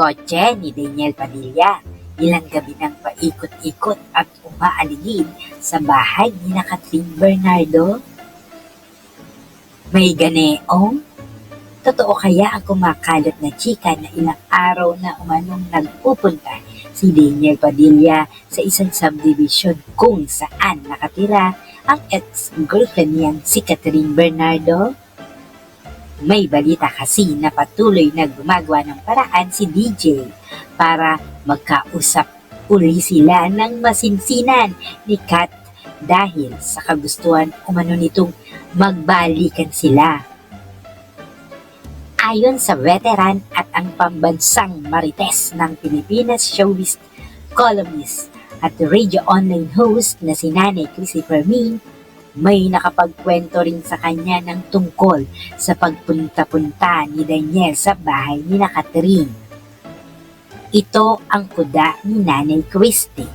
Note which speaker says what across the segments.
Speaker 1: kotse ni Daniel Padilla. Ilang gabi nang paikot-ikot at umaaligid sa bahay ni na Catherine Bernardo. May ganeong? Totoo kaya ang kumakalat na chika na ilang araw na umanong nagpupunta si Daniel Padilla sa isang subdivision kung saan nakatira ang ex-girlfriend niyang si Catherine Bernardo? May balita kasi na patuloy na gumagawa ng paraan si DJ para magkausap uli sila ng masinsinan ni Kat dahil sa kagustuhan umano nitong magbalikan sila. Ayon sa veteran at ang pambansang marites ng Pilipinas showbiz columnist at radio online host na si Nanay Chrissy Fermin, may nakapagkwento rin sa kanya ng tungkol sa pagpunta-punta ni Daniel sa bahay ni na Catherine. Ito ang kuda ni Nanay Christy.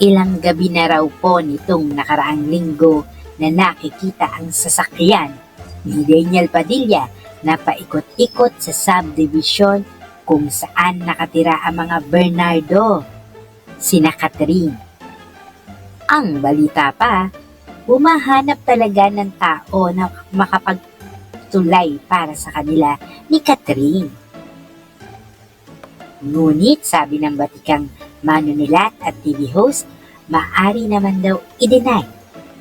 Speaker 1: Ilang gabi na raw po nitong nakaraang linggo na nakikita ang sasakyan ni Daniel Padilla na paikot-ikot sa subdivision kung saan nakatira ang mga Bernardo, sina Catherine. Ang balita pa, humahanap talaga ng tao na makapagtulay para sa kanila ni Catherine. Ngunit sabi ng batikang manunulat at TV host, maari naman daw i-deny,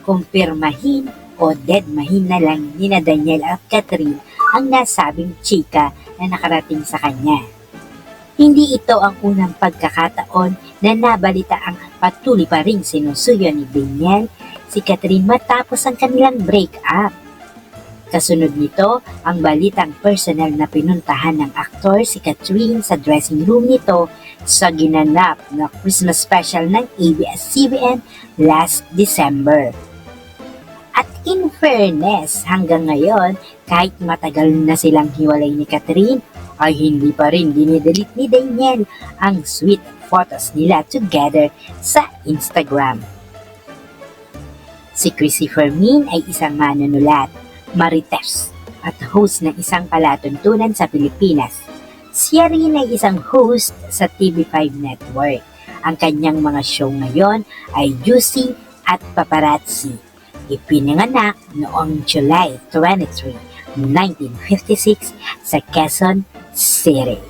Speaker 1: kumpirmahin o deadmahin na lang ni na Daniel at Catherine ang nasabing chika na nakarating sa kanya. Hindi ito ang unang pagkakataon na nabalita ang patuloy pa rin sinusuyo ni Daniel si Catherine matapos ang kanilang break-up. Kasunod nito, ang balitang personal na pinuntahan ng aktor si Catherine sa dressing room nito sa ginanap na Christmas special ng ABS-CBN last December. At in fairness, hanggang ngayon, kahit matagal na silang hiwalay ni Catherine, ay hindi pa rin dinidelete ni Daniel ang sweet photos nila together sa Instagram. Si Chrissy Fermin ay isang manunulat, marites, at host ng isang palatuntunan sa Pilipinas. Siya rin ay isang host sa TV5 Network. Ang kanyang mga show ngayon ay Juicy at Paparazzi. Ipinanganak noong July 23, 1956 sa Quezon City.